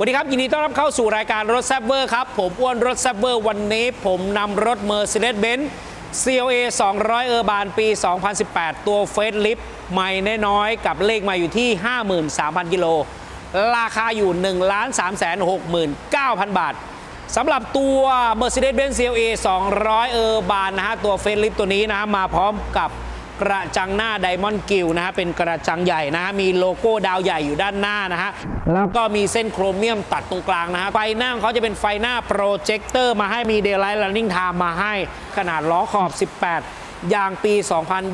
สวัสดีครับ ยินดีต้อนรับเข้าสู่รายการรถแซบเวอร์ครับ ผมอ้วนรถแซบเวอร์วันนี้ผมนำรถ Mercedes-Benz CLA 200เออร์บานปี 2018 ตัวเฟสลิฟใหม่น้อยๆกับเลขมาอยู่ที่ 53,000 กิโล ราคาอยู่ 1 3 6 9 0 0 0บาทสำหรับตัว Mercedes-Benz CLA 200เออร์บานนะฮะตัวเฟสลิฟตัวนี้นะฮะมาพร้อมกับ กระจังหน้าไดมอนด์กิลนะฮะเป็นกระจังใหญ่นะฮะมีโลโก้ดาวใหญ่อยู่ด้านหน้านะฮะแล้วก็มีเส้นโครเมียมตัดตรงกลางนะฮะไฟหน้าของเขาจะเป็นไฟหน้าโปรเจคเตอร์มาให้มี Daylight Running Time มาให้ขนาดล้อขอบ 18 ยางปี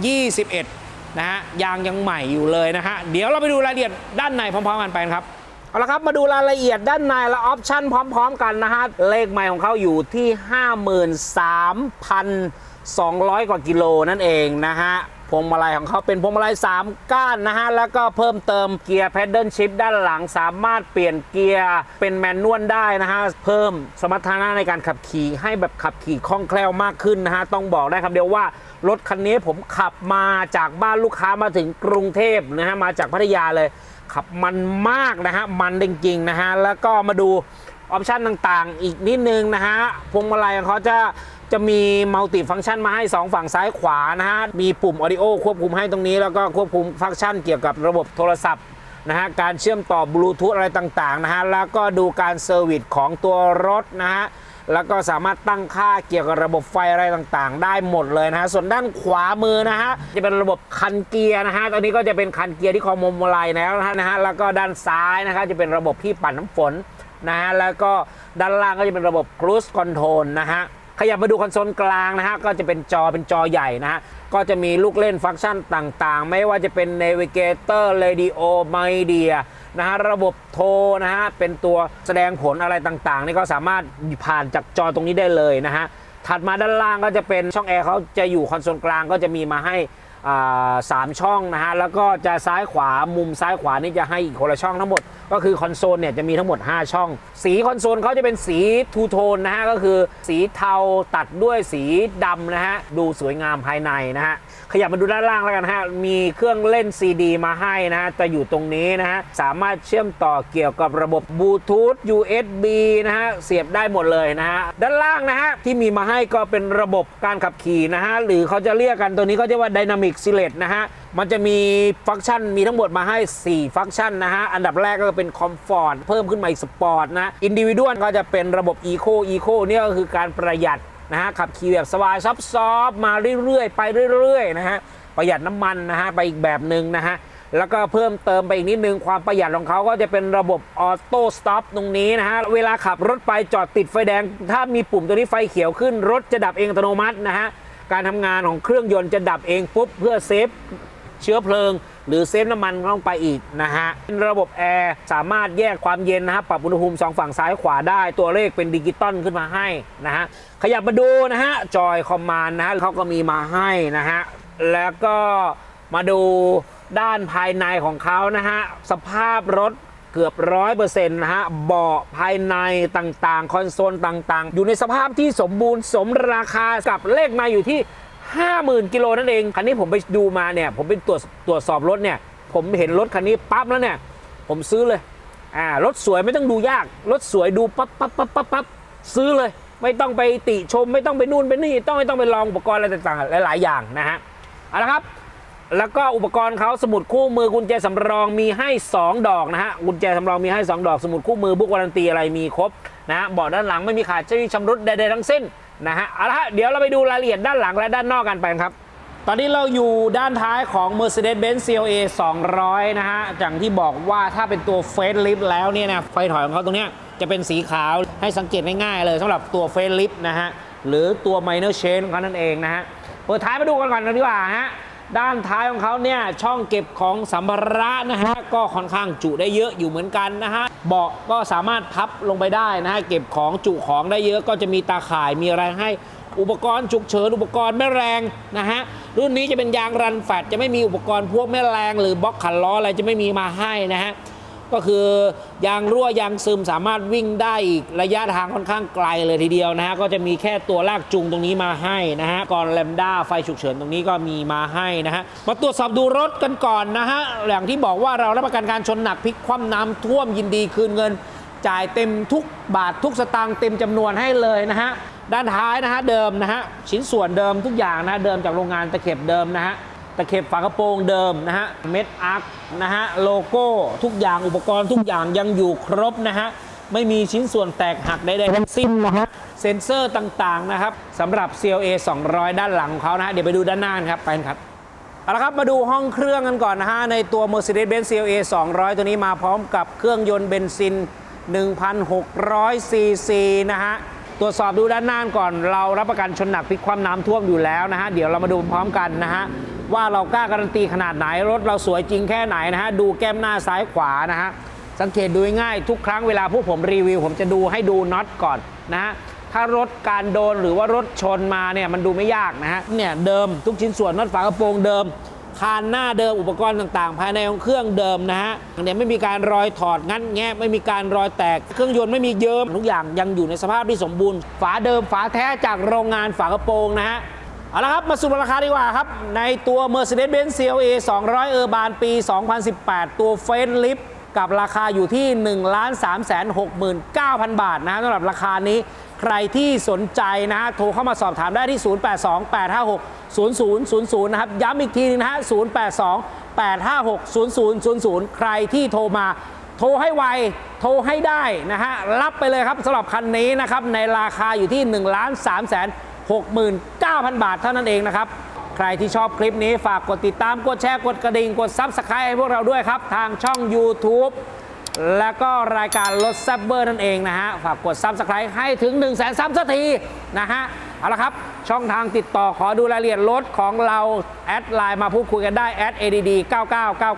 2021 นะฮะยางยังใหม่อยู่เลยนะฮะเดี๋ยวเราไปดูรายละเอียดด้านในพร้อมๆกันไปครับเอาละครับ มาดูรายละเอียดด้านในและออปชั่นพร้อม ๆ กันนะฮะ เลขใหม่ของเขาอยู่ที่ 53,200 กว่ากิโลนั่นเองนะฮะพ วงมาลัยของเขาเป็นพวงมาลัย 3 ก้านนะฮะ แล้วก็เพิ่มเติมเกียร์แพดเดิลชิพด้านหลังสามารถเปลี่ยนเกียร์เป็นแมนนวลได้นะฮะ เพิ่มสมรรถนะในการขับขี่ให้แบบขับขี่คล่องแคล่วมากขึ้นนะฮะ ต้องบอกได้คำเดียวว่ารถคันนี้ผมขับมาจากบ้านลูกค้ามาถึงกรุงเทพนะฮะมาจากพัทยาเลยขับมันมากนะฮะมันจริงๆนะฮะแล้วก็มาดู ออปชันต่างๆ อีกนิดนึงนะฮะพวงมาลัยของเขาจะจะมีมัลติฟังก์ชันมาให้ 2 ฝั่งซ้ายขวานะฮะ มีปุ่มออดิโอควบคุมให้ตรงนี้ แล้วก็ควบคุมฟังก์ชันเกี่ยวกับระบบโทรศัพท์นะฮะ การเชื่อมต่อบลูทูธอะไรต่างๆนะฮะ แล้วก็ดูการเซอร์วิสของตัวรถนะฮะ แล้วก็สามารถตั้งค่าเกี่ยวกับระบบไฟอะไรต่างๆ ได้หมดเลยนะฮะ ส่วนด้านขวามือนะฮะ จะเป็นระบบคันเกียร์นะฮะ ตอนนี้ก็จะเป็นคันเกียร์ที่คอมมลายแล้วนะฮะนะฮะ แล้วก็ด้านซ้ายนะฮะจะเป็นระบบที่ปั่นน้ำฝน นะฮะแล้วก็ด้านล่างก็จะเป็นระบบ Cruise Control นะฮะขยับมาดูคอนโซลกลางนะฮะก็จะเป็นจอเป็นจอใหญ่นะฮะก็จะมีลูกเล่นฟังก์ชันต่างๆ ไม่ว่าจะเป็น Navigator Radio Media นะฮะระบบโทรนะฮะเป็นตัวแสดงผลอะไรต่างๆ นี่ก็สามารถผ่านจากจอตรงนี้ได้เลยนะฮะถัดมาด้านล่างก็จะเป็นช่องแอร์เขาจะอยู่คอนโซลกลางก็จะมีมาให้อ่าสามช่องนะฮะแล้วก็จะซ้ายขวามุมซ้ายขวานี่จะให้อีกคนละช่องทั้งหมด ก็คือคอนโซลเนี่ยจะมีทั้งหมด 5 ช่อง สีคอนโซลเขาจะเป็นสีทูโทนนะฮะก็คือสีเทาตัดด้วยสีดำนะฮะดูสวยงามภายในนะฮะขยับมาดูด้านล่างแล้วกันฮะมีเครื่องเล่น CD มาให้นะฮะจะอยู่ตรงนี้นะฮะสามารถเชื่อมต่อเกี่ยวกับระบบบลูทูธ USB นะฮะเสียบได้หมดเลยนะฮะด้านล่างนะฮะที่มีมาให้ก็เป็นระบบการขับขี่นะฮะหรือเขาจะเรียกกันตัวนี้เขาจะว่า Dynamic Select นะฮะ มันจะมีฟังก์ชันมีทั้งหมดมาให้ 4 ฟังก์ชันนะฮะ อันดับแรกก็เป็นคอมฟอร์ตเพิ่มขึ้นมาอีกสปอร์ตนะอินดิวิ a l ก็จะเป็นระบบ Eco Eco เนี่ยก็คือการประหยัดนะฮะ ขับขี่แบบสบายซับซอฟมาเรื่อยๆ ไปเรื่อยๆนะฮะ ประหยัดน้ำมันนะฮะ ไปอีกแบบหนึ่งนะฮะ แล้วก็เพิ่มเติมไปอีกนิดนึง ความประหยัดของเขาก็จะเป็นระบบออโต้สต็อปตรงนี้นะฮะ เวลาขับรถไปจอดติดไฟแดง ถ้ามีปุ่มตัวนี้ไฟเขียวขึ้นรถจะดับเองอัตโนมัตินะฮะการทำงานของเครื่องยนต์จะดับเองปุ๊บเพื่อเซฟ เชื้อเพลิง หรือเซฟน้ำมันลงไปอีกนะฮะเป็นระบบแอร์สามารถแยกความเย็นนะฮะปรับอุณหภูมิสองฝั่งซ้ายขวาได้ ตัวเลขเป็นดิจิตอลขึ้นมาให้นะฮะขยับมาดูนะฮะจอยคอมมานด์นะฮะเขาก็มีมาให้นะฮะแล้วก็มาดูด้านภายในของเขานะฮะสภาพรถเกือบร้อยเปอร์เซ็นต์นะฮะเบาะภายในต่างๆ คอนโซลต่างๆ อยู่ในสภาพที่สมบูรณ์สมราคากับเลขมาอยู่ที่ 50,000กิโลนั่นเอง คันนี้ผมไปดูมาเนี่ย ผมไปตรวจตรวจสอบรถเนี่ย ผมเห็นรถคันนี้ปั๊บแล้วเนี่ย ผมซื้อเลย อ่า รถสวยไม่ต้องดูยาก รถสวยดูปั๊บปั๊บปั๊บปั๊บปั๊บซื้อเลย ไม่ต้องไปติชม ไม่ต้องไปนู่นไปนี่ ต้องไม่ต้องไปลองอุปกรณ์อะไรต่างๆ หลาย ๆ อย่างนะฮะ เอาละครับ แล้วก็อุปกรณ์เขาสมุดคู่มือกุญแจสำรองมีให้ 2 ดอกนะฮะ กุญแจสำรองมีให้ 2 ดอก สมุดคู่มือบุ๊กวารันตีอะไรมีครบนะฮะ เบาะด้านหลังไม่มีขาดจะมีชำรุดใดๆทั้งสิ้น นะฮะเอาละฮะเดี๋ยวเราไปดูรายละเอียดด้านหลังและด้านนอกกันไปครับ ตอนนี้เราอยู่ด้านท้ายของ Mercedes-Benz CLA 200 นะฮะอย่างที่บอกว่าถ้าเป็นตัวเฟสลิฟแล้วเนี่ยนะไฟถอยของเขาตรงเนี้ยจะเป็นสีขาวให้สังเกตง่ายๆเลยสำหรับตัวเฟสลิฟนะฮะหรือตัว minor change ของเขานั่นเองนะฮะเปิดท้ายมาดูกันก่อนดีกว่าฮะด้านท้ายของเขาเนี่ยช่องเก็บของสัมภาระนะฮะก็ค่อนข้างจุได้เยอะอยู่เหมือนกันนะฮะ เบาะก็สามารถพับลงไปได้นะฮะเก็บของจุของได้เยอะก็จะมีตาข่ายมีอะไรให้อุปกรณ์ฉุกเฉินอุปกรณ์แม่แรงนะฮะรุ่นนี้จะเป็นยางรันแฟตจะไม่มีอุปกรณ์พวกแม่แรง หรือบล็อกขันล้ออะไรจะไม่มีมาให้นะฮะ ก็คือยางรั่วยางซึมสามารถวิ่งได้อีกระยะทางค่อนข้างไกลเลยทีเดียวนะฮะก็จะมีแค่ตัวลากจูงตรงนี้มาให้นะฮะก่อนแลมด้าไฟฉุกเฉินตรงนี้ก็มีมาให้นะฮะมาตรวจสอบดูรถกันก่อนนะฮะอย่างที่บอกว่าเรารับประกันการชนหนักพลิกคว่ำน้ำท่วมยินดีคืนเงิน จ่ายเต็มทุกบาททุกสตางค์เต็มจำนวนให้เลยนะฮะด้านท้ายนะฮะเดิมนะฮะชิ้นส่วนเดิมทุกอย่างนะเดิมจากโรงงานตะเข็บเดิมนะฮะ ตะเข็บฝากระโปรงเดิมนะฮะเม็ดอาร์คนะฮะโลโก้ทุกอย่างอุปกรณ์ทุกอย่างยังอยู่ครบนะฮะไม่มีชิ้นส่วนแตกหักใดๆทั้งสิ้นนะฮะเซ็นเซอร์ต่างๆนะครับสำหรับ CLA 200 ด้านหลังของเขานะฮะเดี๋ยวไปดูด้านหน้านครับไปกันครับเอาละครับ มาดูห้องเครื่องกันก่อนนะฮะ ในตัว Mercedes-Benz CLA 200 ตัวนี้มาพร้อมกับเครื่องยนต์เบนซิน 1,600 ซีซีนะฮะ ตรวจสอบดูด้านหน้าก่อนเรารับประกันชนหนักพลิกความน้ำท่วมอยู่แล้วนะฮะ เดี๋ยวเรามาดูพร้อมกันนะฮะ ว่าเรากล้าการันตีขนาดไหน รถเราสวยจริงแค่ไหนนะฮะ ดูแก้มหน้าซ้ายขวานะฮะ สังเกตดูง่ายทุกครั้งเวลาพวกผมรีวิว ผมจะดูให้ดูน็อตก่อนนะฮะถ้ารถการโดนหรือว่ารถชนมาเนี่ยมันดูไม่ยากนะฮะเนี่ยเดิมทุกชิ้นส่วนน็อตฝากระโปรงเดิม คานหน้าเดิมอุปกรณ์ต่างๆ ภายในของเครื่องเดิมนะฮะเนี่ยไม่มีการรอยถอดงัดแงะไม่มีการรอยแตก เครื่องยนต์ไม่มีเยิ้มทุกอย่างยังอยู่ในสภาพที่สมบูรณ์ ฝาเดิมฝาแท้จากโรงงานฝากระโปรงนะฮะ เอาละครับ มาสู่ราคาดีกว่าครับ ในตัว Mercedes-Benz CLA 200เออร์บานปี 2018 ตัวเฟนลิฟกับราคาอยู่ที่ 1 3 6 9 0 0 0 บาทนะสำหรับราคานี้ใครที่สนใจนะฮะโทรเข้ามาสอบถามได้ที่ 082856 0000 นะครับ ย้ำอีกทีนึงนะฮะ 082 856 0000 ใครที่โทรมาโทรให้ไว โทรให้ได้นะฮะ รับไปเลยครับสำหรับคันนี้นะครับ ในราคาอยู่ที่ 1 3 6 9,000 บาทเท่านั้นเองนะครับ ใครที่ชอบคลิปนี้ฝากกดติดตาม กดแชร์ กดกระดิ่ง กด Subscribe ให้พวกเราด้วยครับ ทางช่อง YouTube แล้วก็รายการรถแซบเบอร์นั่นเองนะฮะ ฝากกด Subscribe ให้ถึง 1 0 0 0 0 0ซับสักทีนะฮะ เอาละครับ ช่องทางติดต่อขอดูรายละเอียดรถของเรา แอดไลน์มาพูดคุยกันได้แอด ADD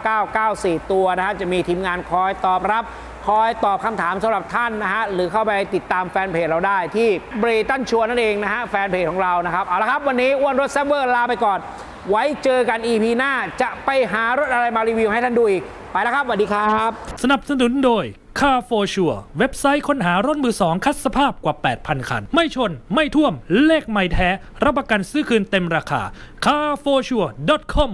999994 ตัวนะฮะ จะมีทีมงานคอยตอบรับ คอยตอบคำถามสำหรับท่านนะฮะหรือเข้าไปติดตามแฟนเพจเราได้ที่บรตันชัวนั่นเองนะฮะแฟนเพจของเรานะครับเอาละครับวันนี้อ้วนรถแซบเบอร์ลาไปก่อน ไว้เจอกัน EP หน้าจะไปหารถอะไรมารีวิวให้ท่านดูอีกไปแล้วครับสวัสดีครับ สนับสนุนโดย Car for Sure เว็บไซต์ค้นหารถมือสองคัดสภาพกว่า 8,000 คัน ไม่ชน ไม่ท่วม เลขไม่แท้ รับประกันซื้อคืนเต็มราคา carforsure.com